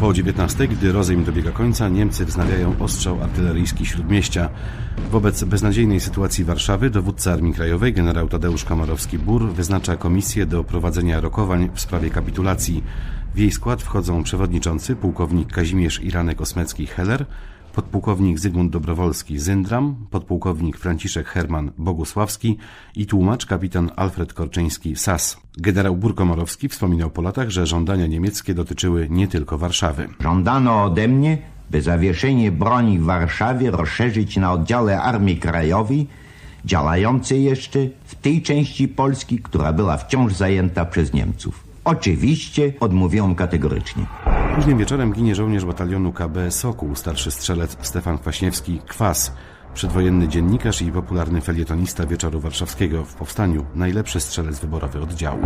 Po 19, gdy rozejm dobiega końca, Niemcy wznawiają ostrzał artyleryjski śródmieścia. Wobec beznadziejnej sytuacji Warszawy dowódca Armii Krajowej generał Tadeusz Kamarowski-Bur wyznacza komisję do prowadzenia rokowań w sprawie kapitulacji. W jej skład wchodzą przewodniczący pułkownik Kazimierz Iranek-Osmecki-Heller, podpułkownik Zygmunt Dobrowolski Zyndram, podpułkownik Franciszek Herman Bogusławski i tłumacz kapitan Alfred Korczyński Sas. Generał Burkomorowski wspominał po latach, że żądania niemieckie dotyczyły nie tylko Warszawy. Żądano ode mnie, by zawieszenie broni w Warszawie rozszerzyć na oddziale Armii Krajowej, działające jeszcze w tej części Polski, która była wciąż zajęta przez Niemców. Oczywiście odmówiłem kategorycznie. Późnym wieczorem ginie żołnierz batalionu KB Sokół, starszy strzelec Stefan Kwaśniewski, Kwas, przedwojenny dziennikarz i popularny felietonista Wieczoru Warszawskiego w powstaniu, najlepszy strzelec wyborowy oddziału.